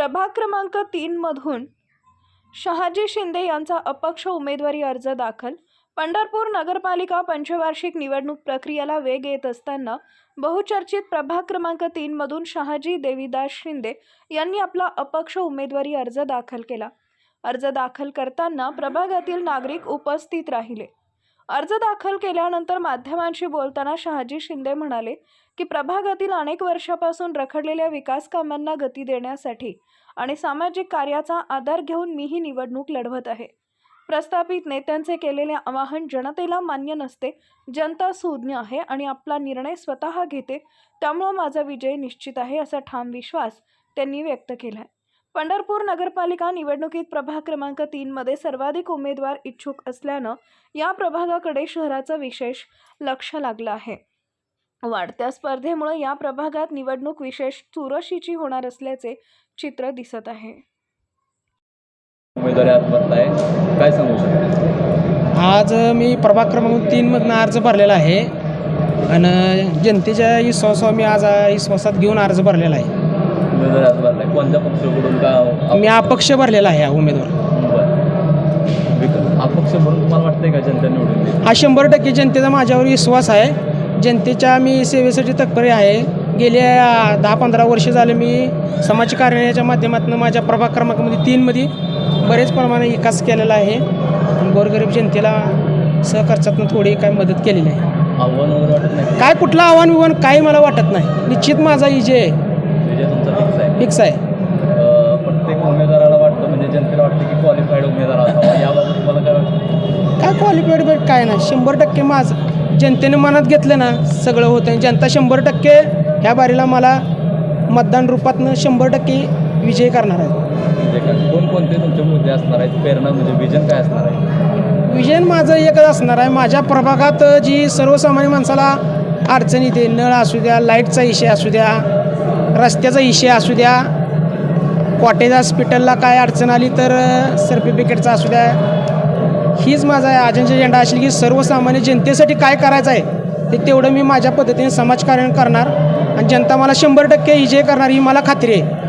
प्रभाग क्रमांक तीनमधून शहाजी शिंदे यांचा अपक्ष उमेदवारी अर्ज दाखल. पंढरपूर नगरपालिका पंचवार्षिक निवडणूक प्रक्रियेला वेग येत असताना बहुचर्चित प्रभाग क्रमांक तीनमधून शहाजी देवीदास शिंदे यांनी आपला अपक्ष उमेदवारी अर्ज दाखल केला. अर्ज दाखल करताना प्रभागातील नागरिक उपस्थित राहिले. अर्ज दाखल केल्यानंतर माध्यमांशी बोलताना शहाजी शिंदे म्हणाले की प्रभागातील अनेक वर्षापासून रखडलेल्या विकास कामांना गती देण्यासाठी आणि सामाजिक कार्याचा आधार घेऊन मी ही निवडणूक लढवत आहे. प्रस्थापित नेत्यांचे केलेले आवाहन जनतेला मान्य नसते जनता सुज्ञ आहे आणि आपला निर्णय स्वतः घेते त्यामुळं माझा विजय निश्चित आहे असा ठाम विश्वास त्यांनी व्यक्त केला आहे पंढरपूर नगरपालिका निवडणुकीत प्रभाग क्रमांक तीनमध्ये सर्वाधिक उमेदवार इच्छुक असल्यानं या प्रभागाकडे शहराचं विशेष लक्ष लागलं आहे. वाढत्या स्पर्धेमुळे या प्रभागात निवडणूक विशेष चुरशीची होणार असल्याचे चित्र दिसत आहे. काय सांगू शकता? आज मी प्रभाग क्रमांक तीनमधनं अर्ज भरलेला आहे. आणि जनतेच्या विश्वासावर मी आज विश्वासात घेऊन अर्ज भरलेला आहे. उमेदवारी अर्ज भरताय कोणत्या पक्षाकडून का मी अपक्ष भरलेला आहे हा उमेदवार. बरं. अपक्ष म्हणून तुम्हाला वाटतंय का जनता निवडून हा शंभर टक्के जनतेचा माझ्यावर विश्वास आहे. जनतेच्या मी सेवेसाठी तत्पर आहे. गेल्या दहा पंधरा वर्ष झाले मी समाज कार्यालयाच्या माध्यमातून माझ्या प्रभाग क्रमांकामध्ये तीनमध्ये बरेच प्रमाणे विकास केलेला आहे. आणि गोरगरीब जनतेला सहखर्चातून थोडी काय मदत केलेली आहे. आव्हान वगैरे वाटत नाही? काय कुठलं आव्हान विव्हान काही मला वाटत नाही. निश्चित माझा विजय आहे. विजय तुमचा. फिक्स आहे. प्रत्येक उमेदवाराला वाटतं म्हणजे जनतेला वाटतं की क्वालिफाईड उमेदवार असावा. याबाबत तुम्हाला काय वाटतं? काय क्वालिफाईड भेट काय नाही. शंभर टक्के माझं. जनतेने मनात घेतलं ना सगळं होतं जनता शंभर टक्के ह्या बारीला मला मतदान रूपातनं शंभर टक्के विजय करणार आहे. म्हणजे कोणकोणते तुमचे मुद्दे असणार आहेत? प्रेरणा म्हणजे विजन काय असणार आहे? विजन माझं एकच असणार आहे. माझ्या प्रभागात जी सर्वसामान्य माणसाला अडचण येते नळ असू द्या लाईटचा इशे असू द्या रस्त्याचा इशे असू द्या. कॉटेज हॉस्पिटलला काय अडचण आली तर सर्टिफिकेटचा असू द्या. हीच माझा अजेंडा झेंडा असेल की सर्वसामान्य जनतेसाठी काय करायचं आहे ते तेवढं मी माझ्या पद्धतीने समाजकारण करणार. आणि जनता मला शंभर टक्के विजय करणार ही मला खात्री आहे.